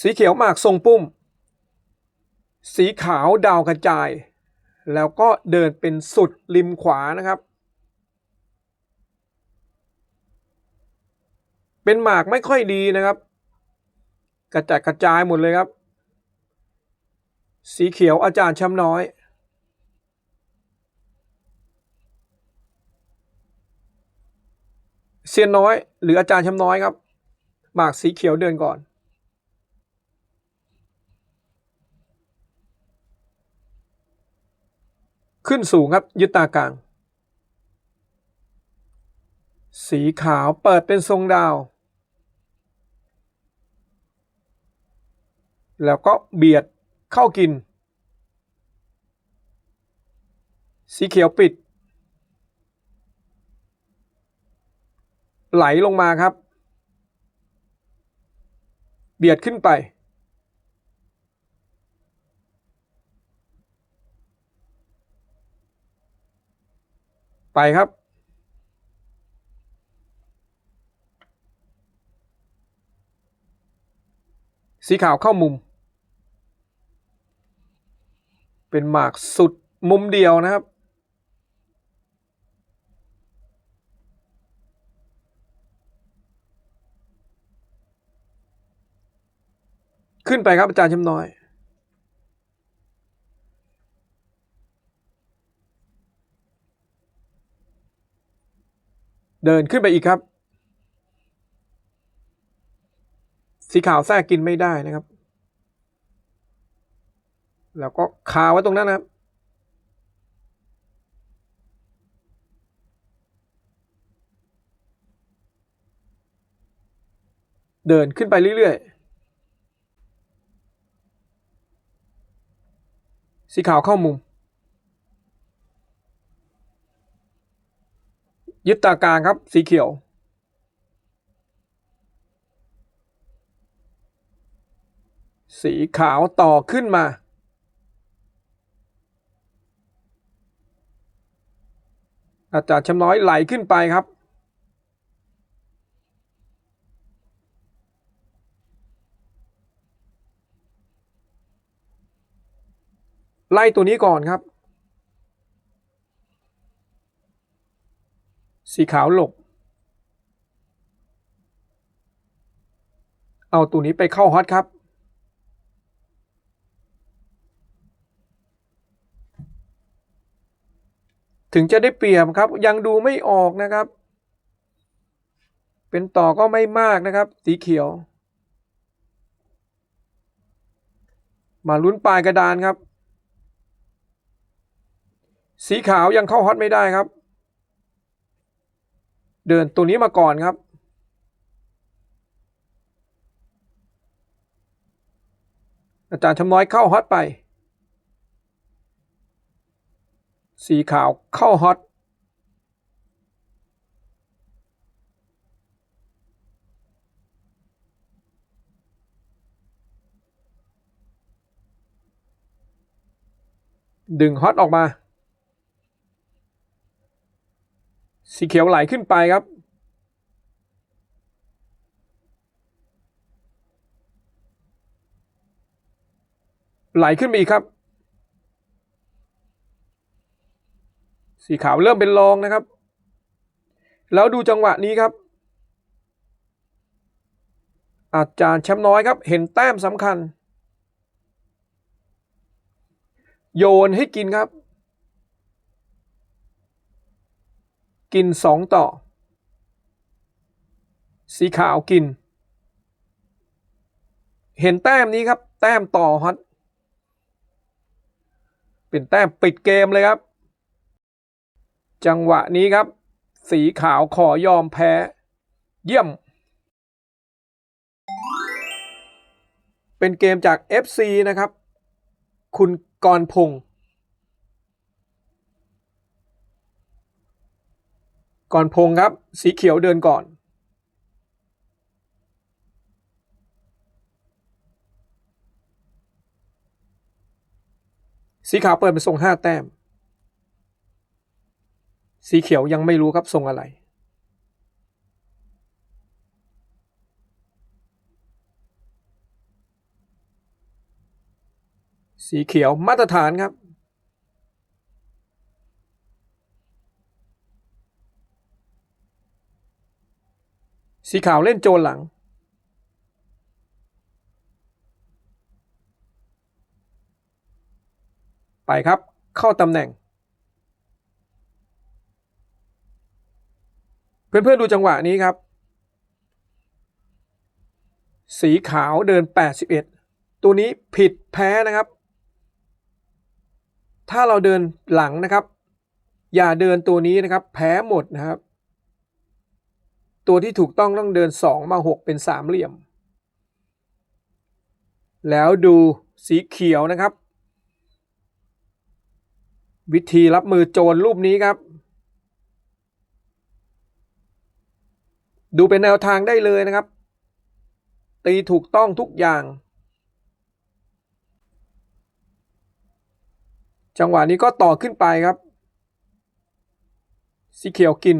สีเขียวหมากทรงปุ้ม สีขาวดาวกระจาย แล้วก็เดินเป็นสุดริมขวานะครับ เป็นหมากไม่ค่อยดีนะครับ กระจัดกระจายหมดเลยครับ สีเขียวอาจารย์ช้ำน้อยเซียนน้อยหรืออาจารย์ช้ำน้อยครับ หมากสีเขียวเดินก่อน ขึ้นสูงครับ ยึดตากลาง สีขาวเปิดเป็นทรงดาว แล้วก็เบียดเข้ากิน สีเขียวปิด ไหลลงมาครับ เบียดขึ้นไป ไปครับ สีขาวเข้ามุม เป็นหมากสุดมุมเดียวนะครับ ขึ้นไปครับอาจารย์ชำน้อย เดินขึ้นไปอีกครับ สีขาวแทรกกินไม่ได้นะครับ แล้วก็คาไว้ตรงนั้นนะครับ เดินขึ้นไปเรื่อยๆ สีขาวเข้ามุม ยึดตากลางครับสีเขียว สีขาวต่อขึ้นมา อาจารย์ชำน้อยไหลขึ้นไปครับ ไล่ตัวนี้ก่อนครับ สีขาวหลบเอาตัวนี้ไปเข้าฮอตครับ ถึงจะได้เปรียบครับ ยังดูไม่ออกนะครับ เป็นต่อก็ไม่มากนะครับ สีเขียว มาลุ้นปลายกระดานครับ สีขาวยังเข้าฮอตไม่ได้ครับ เดินตัวนี้มาก่อนครับ อาจารย์ชำน้อยเข้าฮอตไป สีขาวเข้าฮอตดึงฮอตออกมา สีเขียวไหลขึ้นไปครับ ไหลขึ้นไปอีกครับ สีขาวเริ่มเป็นรองนะครับ แล้วดูจังหวะนี้ครับ อาจารย์แชมป์น้อยครับ เห็นแต้มสำคัญ โยนให้กินครับ กินสองต่อ สีขาวกิน เห็นแต้มนี้ครับ แต้มต่อฮอตเป็นแต้มปิดเกมเลยครับ จังหวะนี้ครับ สีขาวขอยอมแพ้ เยี่ยม เป็นเกมจาก FC นะครับ คุณกรพงศ์ ก่อนพงครับ สีเขียวเดินก่อน สีขาวเปิดเป็นทรงห้าแต้ม สีเขียวยังไม่รู้ครับทรงอะไร สีเขียวมาตรฐานครับ สีขาวเล่นโจรหลัง ไปครับ เข้าตำแหน่ง เพื่อนๆดูจังหวะนี้ครับ สีขาวเดิน 81 ตัวนี้ผิดแพ้นะครับ ถ้าเราเดินหลังนะครับ อย่าเดินตัวนี้นะครับ แพ้หมดนะครับ ตัวที่ถูกต้องต้องเดิน 2 มา 6 เป็นสามเหลี่ยม แล้วดูสีเขียวนะครับ วิธีรับมือโจรรูปนี้ครับ ดูเป็นแนวทางได้เลยนะครับ ตีถูกต้องทุกอย่าง จังหวะนี้ก็ต่อขึ้นไปครับ สีเขียวกิน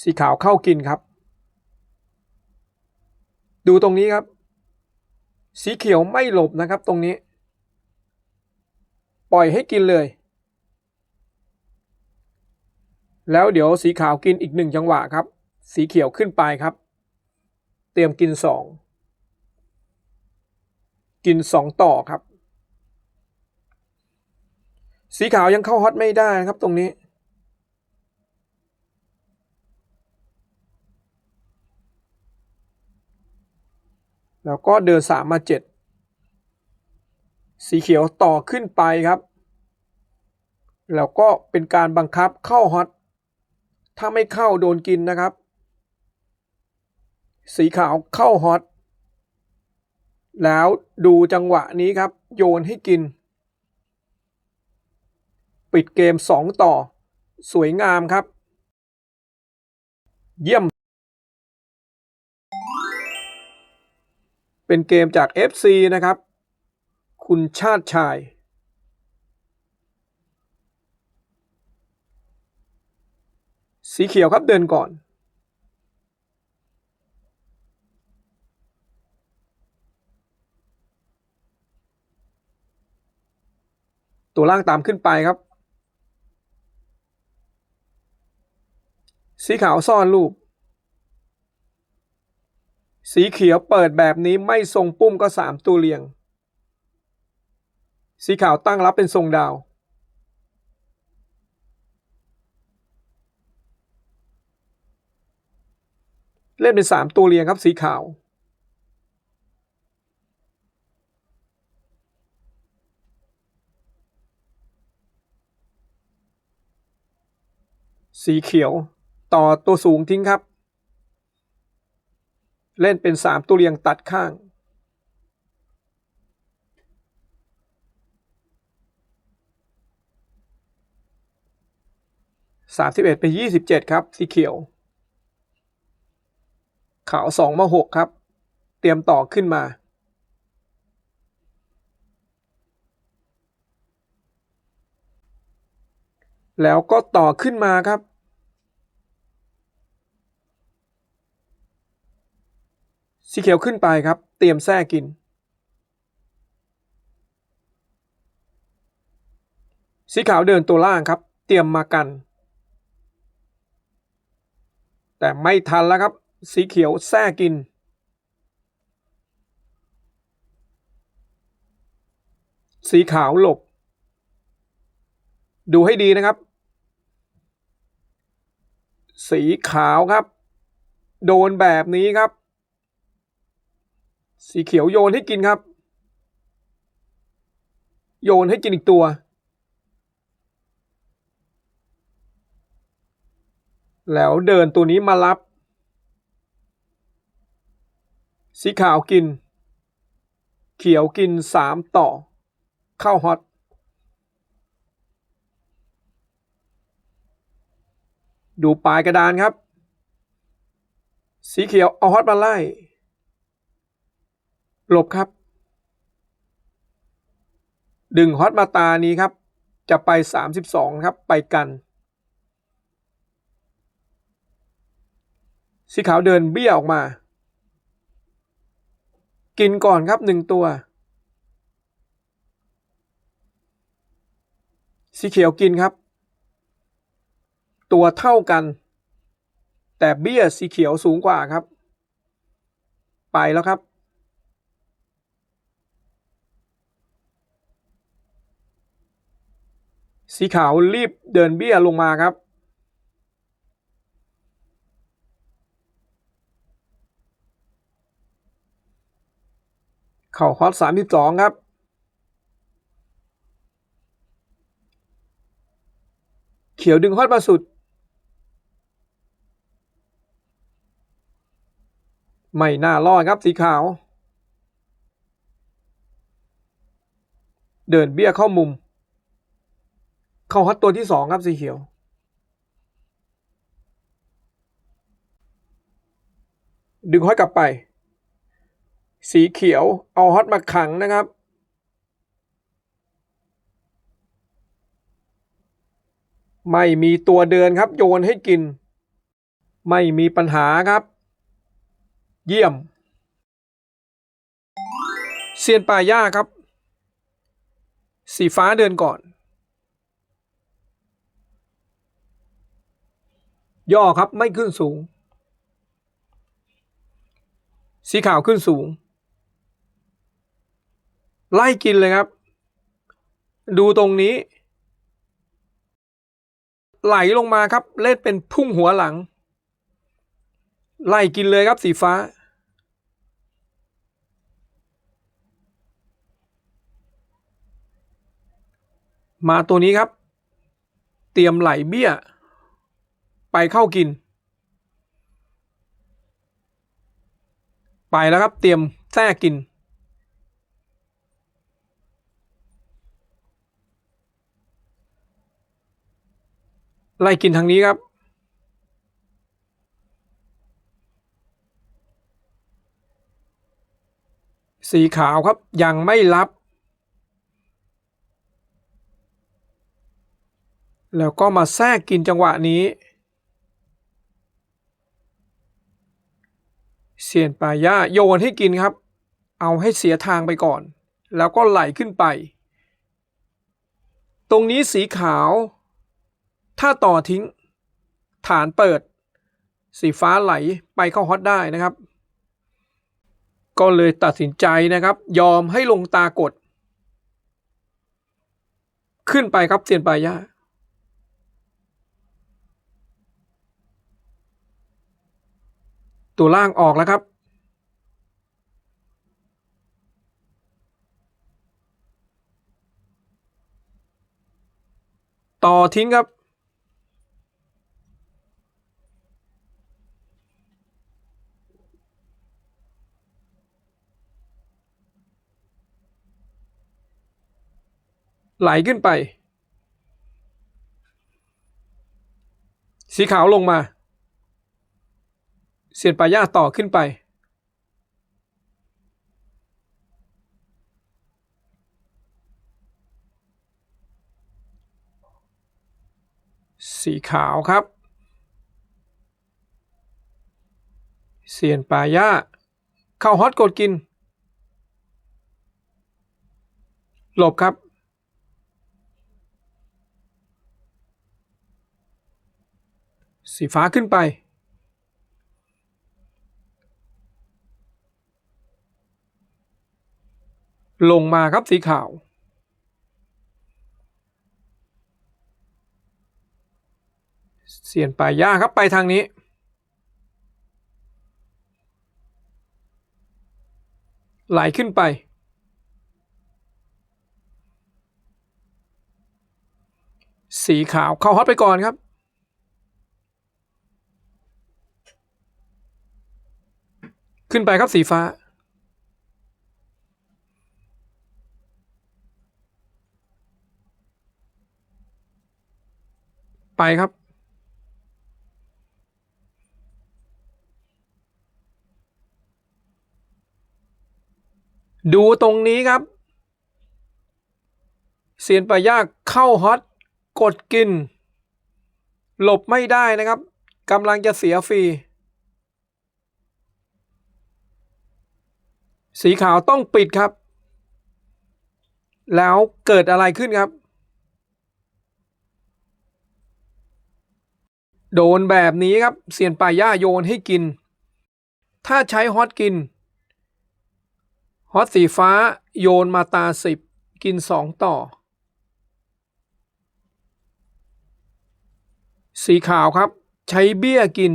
สีขาวเข้ากินครับ ดูตรงนี้ครับ สีเขียวไม่หลบนะครับตรงนี้ ปล่อยให้กินเลย แล้วเดี๋ยวสีขาวกินอีกหนึ่งจังหวะครับ สีเขียวขึ้นไปครับ เตรียมกินสองกินสองต่อครับ สีขาวยังเข้าฮอตไม่ได้นะครับตรงนี้ แล้วก็เดินสามมาเจ็ดสีเขียวต่อขึ้นไปครับ แล้วก็เป็นการบังคับเข้าฮอตถ้าไม่เข้าโดนกินนะครับ สีขาวเข้าฮอตแล้วดูจังหวะนี้ครับ โยนให้กิน ปิดเกม 2 ต่อ สวยงามครับ เยี่ยม เป็นเกมจาก FC นะครับ คุณชาติชายสีเขียวครับเดินก่อน ตัวล่างตามขึ้นไปครับ สีขาวซ่อนลูก สีเขียวเปิดแบบนี้ไม่ทรงปุ้มก็สามตัวเรียง สีขาวตั้งรับเป็นทรงดาว เล่นเป็นสามตัวเรียงครับสีขาว สีเขียวต่อตัวสูงทิ้งครับ เล่นเป็นสามตัวเรียงตัดข้าง สามสิบเอ็ดไปยี่สิบเจ็ดครับ สีเขียว ขาวสองมาหกครับ เตรียมต่อขึ้นมาแล้วก็ต่อขึ้นมาครับ สีเขียวขึ้นไปครับ เตรียมแท้กิน สีขาวเดินตัวล่างครับ เตรียมมากัน แต่ไม่ทันแล้วครับ สีเขียวแท้กิน สีขาวหลบ ดูให้ดีนะครับ สีขาวครับ โดนแบบนี้ครับ สีเขียวโยนให้กินครับ โยนให้กินอีกตัว แล้วเดินตัวนี้มารับ สีขาวกิน เขียวกินสามต่อ เข้าฮอตดูปลายกระดานครับ สีเขียวเอาฮอตมาไล่ หลบครับ ดึงฮอตมาตานี้ครับ จะไป 32 ครับ ไปกัน สีขาวเดินเบี้ยออกมา กินก่อนครับหนึ่งตัว สีเขียวกินครับ ตัวเท่ากัน แต่เบี้ยสีเขียวสูงกว่าครับ ไปแล้วครับ สีขาวรีบเดินเบี้ยลงมาครับ เข่าฮอตสามสิบสองครับ เขียวดึงฮอตมาสุด ไม่น่ารอดครับสีขาว เดินเบี้ยเข้ามุม เข้าฮอตตัวที่สองครับสีเขียว ดึงฮอตกลับไป สีเขียวเอาฮอตมาขังนะครับ ไม่มีตัวเดินครับโยนให้กิน ไม่มีปัญหาครับ เยี่ยมเซียนป่าย่าครับ สีฟ้าเดินก่อน ย่อครับไม่ขึ้นสูง สีขาวขึ้นสูง ไล่กินเลยครับ ดูตรงนี้ ไหลลงมาครับ เล่นเป็นพุ่งหัวหลัง ไล่กินเลยครับสีฟ้า มาตัวนี้ครับ เตรียมไหลเบี้ย ไปเข้ากิน ไปแล้วครับเตรียมแทรกกิน ไล่กินทางนี้ครับ สีขาวครับยังไม่รับแล้วก็มาแทรกกินจังหวะนี้ เสียนปลาย่าโยนให้กินครับ เอาให้เสียทางไปก่อน แล้วก็ไหลขึ้นไป ตรงนี้สีขาว ถ้าต่อทิ้ง ฐานเปิด สีฟ้าไหลไปเข้าฮอตได้นะครับ ก็เลยตัดสินใจนะครับ ยอมให้ลงตากด ขึ้นไปครับเซียนปลาย่า ตัวล่างออกแล้วครับ ต่อทิ้งครับ ไหลขึ้นไป สีขาวลงมา เสียนปลาย่าต่อขึ้นไป สีขาวครับ เสียนปลาย่าเข้าฮอตกดกิน หลบครับสีฟ้าขึ้นไป ลงมาครับสีขาว เสียนปลายย่าครับไปทางนี้ ไหลขึ้นไปสีขาวเข้าฮอตไปก่อนครับ ขึ้นไปครับสีฟ้า ไปครับ ดูตรงนี้ครับ เซียนปลายากเข้าฮอตกดกิน หลบไม่ได้นะครับกำลังจะเสียฟรีสีขาวต้องปิดครับ แล้วเกิดอะไรขึ้นครับ โดนแบบนี้ครับเสียนป่าย่าโยนให้กิน ถ้าใช้ฮอตกิน ฮอตสีฟ้าโยนมาตาสิบกินสองต่อ สีขาวครับ ใช้เบี้ยกิน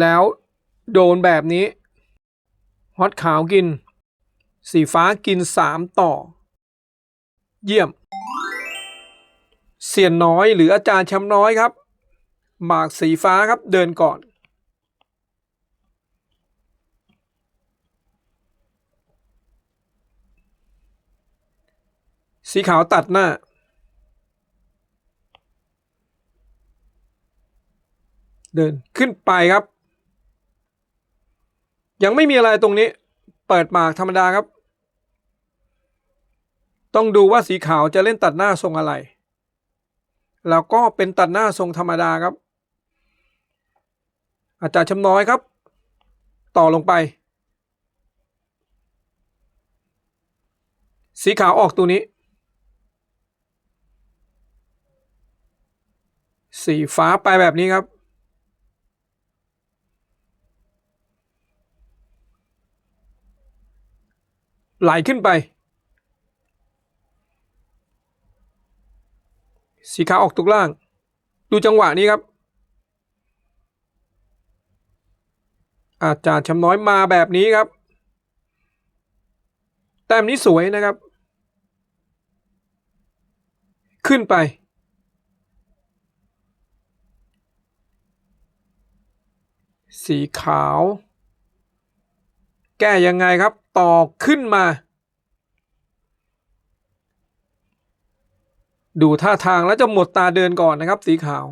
แล้วโดนแบบนี้ ฮอตขาวกิน สีฟ้ากินสามต่อ เยี่ยม เสียนน้อยหรืออาจารย์แชมป์น้อยครับ หมากสีฟ้าครับเดินก่อน สีขาวตัดหน้า เดินขึ้นไปครับ ยังไม่มีอะไรตรงนี้ เปิดหมากธรรมดาครับ ต้องดูว่าสีขาวจะเล่นตัดหน้าทรงอะไรแล้วก็เป็นตัดหน้าทรงธรรมดาครับ อาจารย์ชำน้อยครับ ต่อลงไป สีขาวออกตัวนี้ สีฟ้าไปแบบนี้ครับ ไหลขึ้นไป สีขาวออกตุกล่าง ดูจังหวะนี้ครับ อาจารย์ชำน้อยมาแบบนี้ครับ แต้มนี้สวยนะครับ ขึ้นไป สีขาว แก้ยังไงครับ ต่อขึ้นมา ดูท่าทางแล้วจะหมดตาเดินก่อนนะครับ สีขาว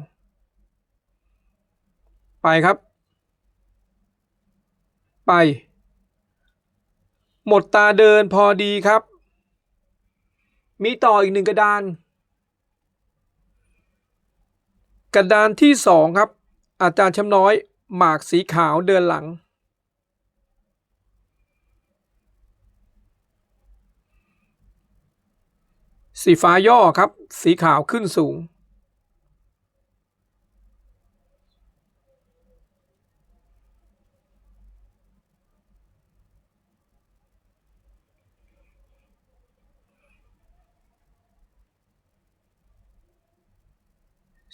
ไปครับ ไป หมดตาเดินพอดีครับ มีต่ออีกหนึ่งกระดาน กระดานที่สองครับ อาจารย์ช้ำน้อย หมากสีขาวเดินหลัง สีฟ้าย่อครับ สีขาวขึ้นสูง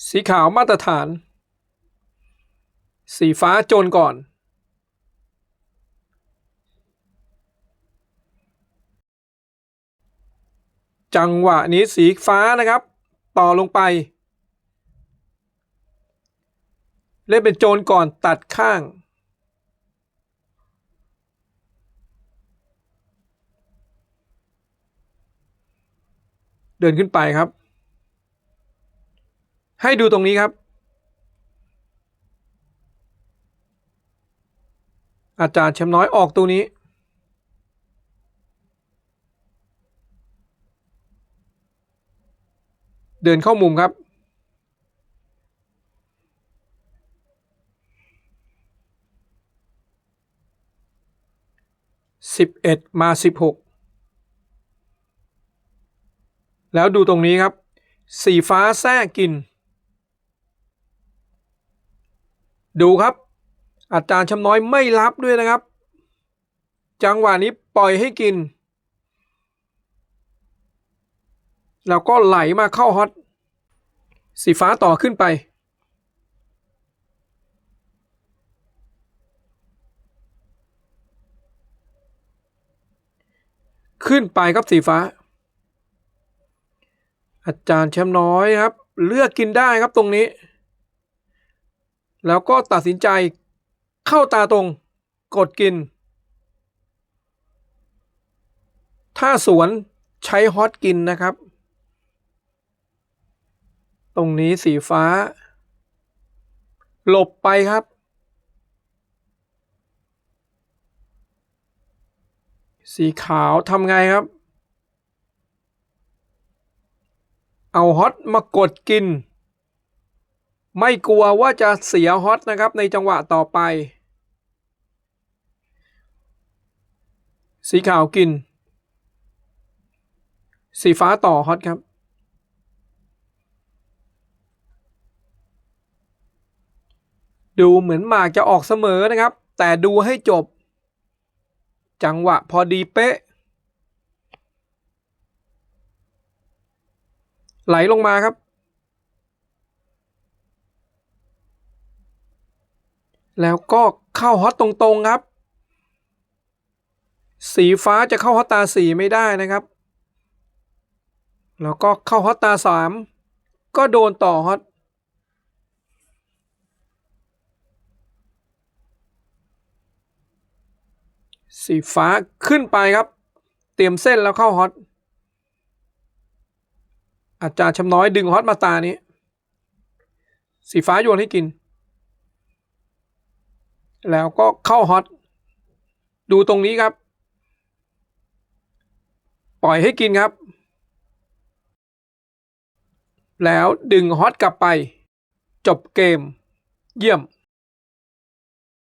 สีขาวมาตรฐาน สีฟ้าโจนก่อน จังหวะนี้สีฟ้านะครับ ต่อลงไป เล่นเป็นโจรก่อนตัดข้างเดินขึ้นไปครับ ให้ดูตรงนี้ครับ อาจารย์แชมป์น้อยออกตัวนี้ เดินเข้ามุมครับ สิบเอ็ดมาสิบหกแล้วดูตรงนี้ครับ สีฟ้าแทรกกิน ดูครับ อาจารย์ชำน้อยไม่รับด้วยนะครับ จังหวะนี้ปล่อยให้กิน แล้วก็ไหลมาเข้าฮอตสีฟ้าต่อขึ้นไป ขึ้นไปครับสีฟ้า อาจารย์แชมป์น้อยครับ เลือกกินได้ครับตรงนี้ แล้วก็ตัดสินใจเข้าตาตรงกดกิน ถ้าสวนใช้ฮอตกินนะครับ ตรงนี้สีฟ้า หลบไปครับ สีขาวทำไงครับ เอาฮอตมากดกิน ไม่กลัวว่าจะเสียฮอตนะครับในจังหวะต่อไป สีขาวกิน สีฟ้าต่อฮอตครับ ดูเหมือนหมากจะออกเสมอนะครับ แต่ดูให้จบ จังหวะพอดีเป๊ะ ไหลลงมาครับ แล้วก็เข้าฮอตตรงๆครับ สีฟ้าจะเข้าฮอตตาสีไม่ได้นะครับ แล้วก็เข้าฮอตตาสามก็โดนต่อฮอตสีฟ้าขึ้นไปครับ เตรียมเส้นแล้วเข้าฮอตอาจารย์ชำน้อยดึงฮอตมาตานี้ สีฟ้าโยนให้กิน แล้วก็เข้าฮอต ดูตรงนี้ครับ ปล่อยให้กินครับ แล้วดึงฮอตกลับไป จบเกม เยี่ยม